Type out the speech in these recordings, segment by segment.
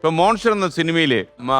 ഇപ്പൊ മോൺസ്റ്റർ എന്ന സിനിമയിൽ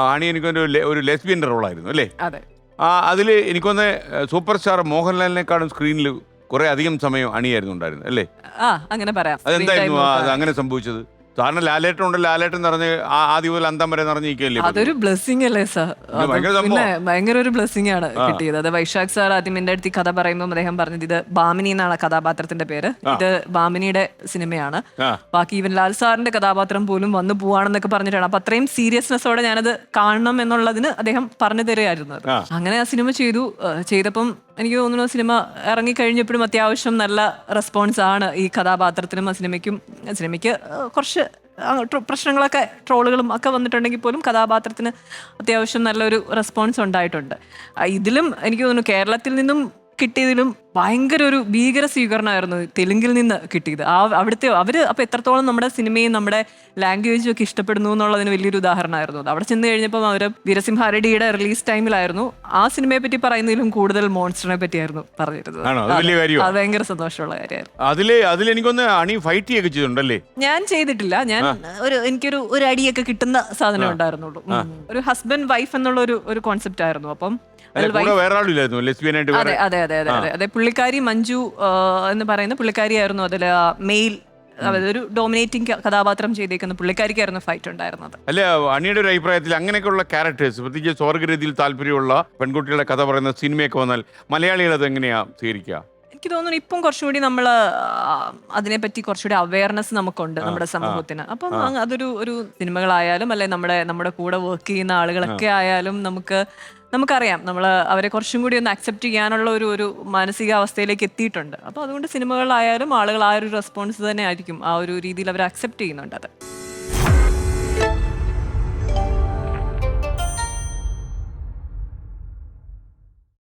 ഹണി എനിക്കൊരു ഒരു ലെസ്ബിയന്റെ റോളായിരുന്നു അല്ലേ? അതെ. ആ അതിൽ എനിക്കൊന്ന് സൂപ്പർ സ്റ്റാർ മോഹൻലാലിനെക്കാളും സ്ക്രീനിൽ കുറെ അധികം സമയം അണിയായിരുന്നു ഉണ്ടായിരുന്നു അല്ലേ? ആ അങ്ങനെ പറയാം. അതെന്തായിരുന്നു? അത് അങ്ങനെ സംഭവിച്ചത്? സാധാരണ ലാലേട്ടൻ ഉണ്ട് ലാലേട്ടൻ നിറഞ്ഞ് ആ- ആദ്യം മുതൽ അന്തം വരെ നിറഞ്ഞിരിക്കുകയല്ലേ അതൊരു ബ്ലെസ്സിങ് അല്ലേ സാർ ഭയങ്കര സംഭവം. പിന്നെ ഭയങ്കര ഒരു ബ്ലെസ്സിങ് ആണ് കിട്ടിയത്. അത് വൈശാഖ് സാർ ആദ്യം എന്റെ അടുത്ത് ഈ കഥ പറയുമ്പോൾ അദ്ദേഹം പറഞ്ഞത് ഇത് ബാമിനി എന്നാണ് ആ കഥാപാത്രത്തിന്റെ പേര്. ഇത് ബാമിനിയുടെ സിനിമയാണ്. ആ. ബാക്കി ഈവൻ ലാൽ സാറിന്റെ കഥാപാത്രം പോലും വന്നു പോവാണെന്നൊക്കെ പറഞ്ഞിട്ടാണ്. അപ്പൊ അത്രയും സീരിയസ്നെസ്സോടെ ഞാനത് കാണണം എന്നുള്ളതിന് അദ്ദേഹം പറഞ്ഞു തരികയായിരുന്നു അത്. അങ്ങനെ ആ സിനിമ ചെയ്തു. ചെയ്തപ്പം എനിക്ക് തോന്നുന്നു സിനിമ ഇറങ്ങി കഴിഞ്ഞപ്പോഴും അത്യാവശ്യം നല്ല റെസ്പോൺസ് ആണ് ഈ കഥാപാത്രത്തിനും ആ സിനിമയ്ക്കും. ആ സിനിമയ്ക്ക് കുറച്ച് പ്രശ്നങ്ങളൊക്കെ ട്രോളുകളും ഒക്കെ വന്നിട്ടുണ്ടെങ്കിൽ പോലും കഥാപാത്രത്തിന് അത്യാവശ്യം നല്ലൊരു റെസ്പോൺസ് ഉണ്ടായിട്ടുണ്ട്. ഇതിലും എനിക്ക് തോന്നുന്നു കേരളത്തിൽ നിന്നും കിട്ടിയതിലും ഭയങ്കര ഒരു ഭീകര സ്വീകരണമായിരുന്നു തെലുങ്കിൽ നിന്ന് കിട്ടിയത്. ആ അവിടുത്തെ അവർ അപ്പോൾ എത്രത്തോളം നമ്മുടെ സിനിമയും നമ്മുടെ ലാംഗ്വേജും ഒക്കെ ഇഷ്ടപ്പെടുന്നു എന്നുള്ളതിന് വലിയൊരു ഉദാഹരണമായിരുന്നു. അത് അവിടെ ചെന്ന് കഴിഞ്ഞപ്പോൾ അവർ വീരസിംഹാരടിയുടെ റിലീസ് ടൈമിലായിരുന്നു. ആ സിനിമയെ പറ്റി പറയുന്നതിലും കൂടുതൽ മോൺസ്റ്ററിനെ പറ്റിയായിരുന്നു പറഞ്ഞിരുന്നത്. ഭയങ്കര സന്തോഷമുള്ള കാര്യമായിരുന്നു. അതിലെ അതിൽ എനിക്കൊന്ന് അണി ഫൈറ്റ് ചെയ്യൊക്കെ ചെയ്തിട്ടുണ്ടല്ലേ? ഞാൻ ചെയ്തിട്ടില്ല. ഞാൻ ഒരു എനിക്കൊരു ഒരു അടിയൊക്കെ കിട്ടുന്ന സാധനം ഉണ്ടായിരുന്നുള്ളൂ. ഒരു ഹസ്ബൻഡ് വൈഫ് എന്നുള്ള ഒരു ഒരു കോൺസെപ്റ്റ് ആയിരുന്നു. അപ്പം അതെ അതെ അതെ അതെ അതെ. അതെ പുള്ളിക്കാരി മഞ്ജു എന്ന് പറയുന്ന പുള്ളിക്കാരിയായിരുന്നു അതിൽ മെയിൽ അതായത് ഒരു ഡോമിനേറ്റിംഗ് കഥാപാത്രം ചെയ്തേക്കുന്ന പുള്ളിക്കാരിക്കായിരുന്നു ഫൈറ്റ് ഉണ്ടായിരുന്നത്. അല്ല അണിയുടെ ഒരു അഭിപ്രായത്തിൽ അങ്ങനെയൊക്കെയുള്ള ക്യാരക്ടേഴ്സ് പ്രത്യേകിച്ച് സ്വർഗരീതിയിൽ താല്പര്യമുള്ള പെൺകുട്ടികളുടെ കഥ പറയുന്ന സിനിമയൊക്കെ വന്നാൽ മലയാളികൾ അത് എങ്ങനെയാ സ്വീകരിക്കുക? എനിക്ക് തോന്നുന്നു ഇപ്പം കുറച്ചുകൂടി നമ്മൾ അതിനെപ്പറ്റി കുറച്ചുകൂടി അവയർനെസ് നമുക്കുണ്ട് നമ്മുടെ സമൂഹത്തിന്. അപ്പം അതൊരു ഒരു സിനിമകളായാലും അല്ലെ നമ്മുടെ നമ്മുടെ കൂടെ വർക്ക് ചെയ്യുന്ന ആളുകളൊക്കെ ആയാലും നമുക്ക് നമുക്കറിയാം നമ്മൾ അവരെ കുറച്ചും കൂടി ഒന്ന് അക്സെപ്റ്റ് ചെയ്യാനുള്ള ഒരു ഒരു മാനസികാവസ്ഥയിലേക്ക് എത്തിയിട്ടുണ്ട്. അപ്പോൾ അതുകൊണ്ട് സിനിമകളായാലും ആളുകൾ ആ ഒരു റെസ്പോൺസ് തന്നെ ആയിരിക്കും. ആ ഒരു രീതിയിൽ അവർ അക്സെപ്റ്റ് ചെയ്യുന്നുണ്ട് അത്